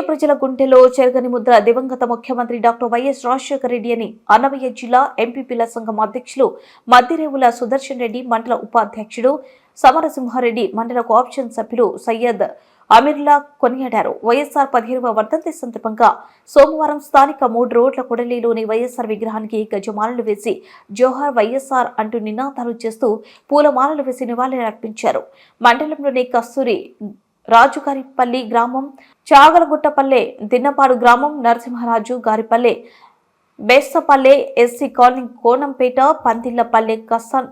ప్రజల గుండెలో చెరగని ముద్ర దివంగత ముఖ్యమంత్రి డాక్టర్ వైఎస్ రాజశేఖర రెడ్డి అని అన్నమయ్య జిల్లా ఎంపీపీల సంఘం అధ్యక్షులు మద్దిరేవుల సుదర్శన్ రెడ్డి మండల ఉపాధ్యక్షుడు సమరసింహారెడ్డి మండల కోఆప్షన్ సభ్యులు సయ్యద్ అమీర్లా కొనియాడారు. వైఎస్ఆర్ పదిహేనవ వర్ధంతి సందర్భంగా సోమవారం స్థానిక మూడు రోడ్ల కొడలిలోని వైఎస్ఆర్ విగ్రహానికి గజమాలలు వేసి జోహార్ వైఎస్ఆర్ అంటూ నినాదాలు చేస్తూ పూలమాలలు వేసి నివాళులర్పించారు. మండలంలోని కస్తూరి రాజుగారిపల్లి గ్రామం చాగలగుట్టపల్లె దిన్నపాడు గ్రామం నరసింహరాజు గారిపల్లె బేస్తపల్లె ఎస్సీ కాలనీ కోనంపేట పందిళ్ళపల్లె కసన్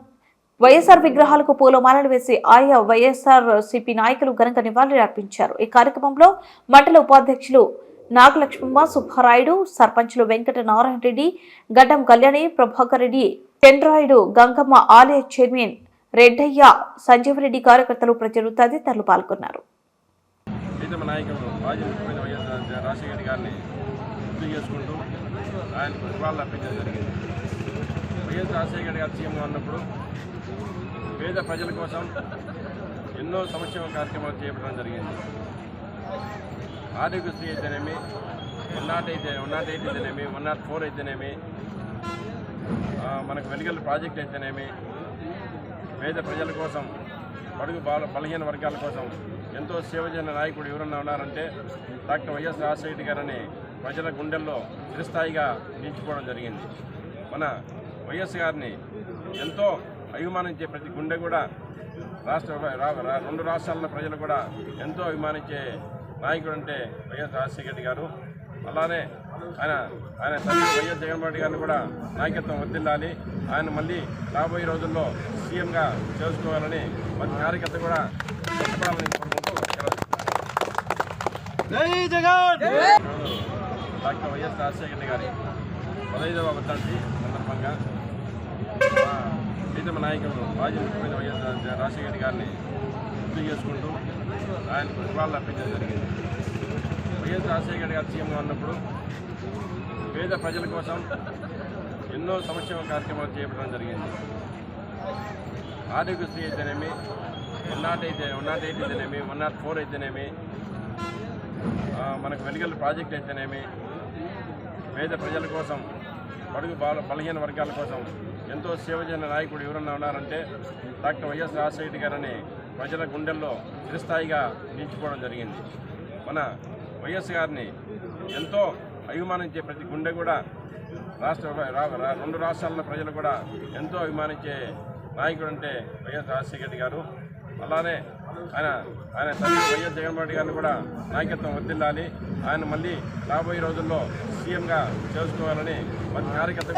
వైఎస్ఆర్ విగ్రహాలకు పూలమాలలు వేసి ఆయా వైఎస్ఆర్ సిపి నాయకులు ఘనంగా నివాళులర్పించారు ఈ కార్యక్రమంలో మండల ఉపాధ్యక్షులు నాగలక్ష్మమ్మ సుబ్బారాయుడు సర్పంచులు వెంకట నారాయణ రెడ్డి గడ్డం కళ్యాణి ప్రభాకర్ రెడ్డి చంద్రాయుడు గంగమ్మ ఆలయ చైర్మన్ రెడ్డయ్య సంజీవరెడ్డి కార్యకర్తలు ప్రజలు తదితరులు పాల్గొన్నారు. ప్రీతమ నాయకుడు మాజీ ముఖ్యమంత్రి వైఎస్ రాజశేఖర గారిని గుర్తు చేసుకుంటూ ఆయనకు నివాళులు అర్పించడం జరిగింది. వైఎస్ రాజశేఖర గారు సీఎంగా ఉన్నప్పుడు పేద ప్రజల కోసం ఎన్నో సంక్షేమ కార్యక్రమాలు చేపట్టడం జరిగింది. ఆరోగ్యశ్రీ అయితేనేమి వన్ నాట్ అయితే వన్ నాట్ ఎయిట్ అయితేనేమి వన్ నాట్ ఫోర్ అయితేనేమి మనకు వెలుగల ప్రాజెక్ట్ అయితేనేమి పేద ప్రజల కోసం బడుగు బాల బలహీన వర్గాల కోసం ఎంతో సేవ చేసిన నాయకుడు ఎవరన్నా ఉన్నారంటే డాక్టర్ వైఎస్ రాజశేఖర గారని ప్రజల గుండెల్లో చిరస్థాయిగా నిలిచిపోవడం జరిగింది. మన వైఎస్ గారిని ఎంతో అభిమానించే ప్రతి గుండె కూడా రాష్ట్ర రెండు రాష్ట్రాల ప్రజలు కూడా ఎంతో అభిమానించే నాయకుడు అంటే వైఎస్ రాజశేఖర గారు. అలానే ఆయన ఆయన తండ్రి వైఎస్ జగన్మోహన్ రెడ్డి గారిని కూడా నాయకత్వం వర్దిల్లాలి ఆయన మళ్ళీ రాబోయే రోజుల్లో సీఎంగా చేసుకోవాలని ప్రతి కార్యకర్త కూడా కోరుకుంటూ ఈరోజు డాక్టర్ వైఎస్ రాజశేఖర రెడ్డి గారి పదహైదవ వర్ధంతి సందర్భంగా ప్రీతమ నాయకుడు మాజీ ముఖ్యమంత్రి వైఎస్ రాజశేఖర రెడ్డి గారిని గుర్తు చేసుకుంటూ ఆయన నివాళులు అర్పించడం జరిగింది. వైఎస్ రాజశేఖర గారు సీఎంగా ఉన్నప్పుడు పేద ప్రజల కోసం ఎన్నో సంక్షేమ కార్యక్రమాలు చేపట్టడం జరిగింది. ఆరోగ్యశ్రీ అయితేనేమి వన్ నాట్ అయితే వన్ నాట్ ఎయిట్ అయితేనేమి వన్ నాట్ ఫోర్ అయితేనేమి మనకు మెడికల్ ప్రాజెక్ట్ అయితేనేమి పేద ప్రజల కోసం పడుగు బాల బలహీన వర్గాల కోసం ఎంతో సేవ చేసిన నాయకుడు ఎవరన్నా ఉన్నారంటే డాక్టర్ వైఎస్ రాజశేఖర్ గారని ప్రజల గుండెల్లో చిరస్థాయిగా నిలిచిపోవడం జరిగింది. మన వైఎస్ గారిని ఎంతో అభిమానించే ప్రతి గుండె కూడా రాష్ట్ర రా- రెండు రాష్ట్రాల ప్రజలు కూడా ఎంతో అభిమానించే నాయకుడు అంటే వైఎస్ రాజశేఖర రెడ్డి గారు. అలానే ఆయన ఆయన తండ్రి వైఎస్ జగన్మోహన్ రెడ్డి గారిని కూడా నాయకత్వం వర్దిల్లాలి ఆయన మళ్ళీ రాబోయే రోజుల్లో సీఎంగా చేసుకోవాలని ప్రతి కార్యకర్త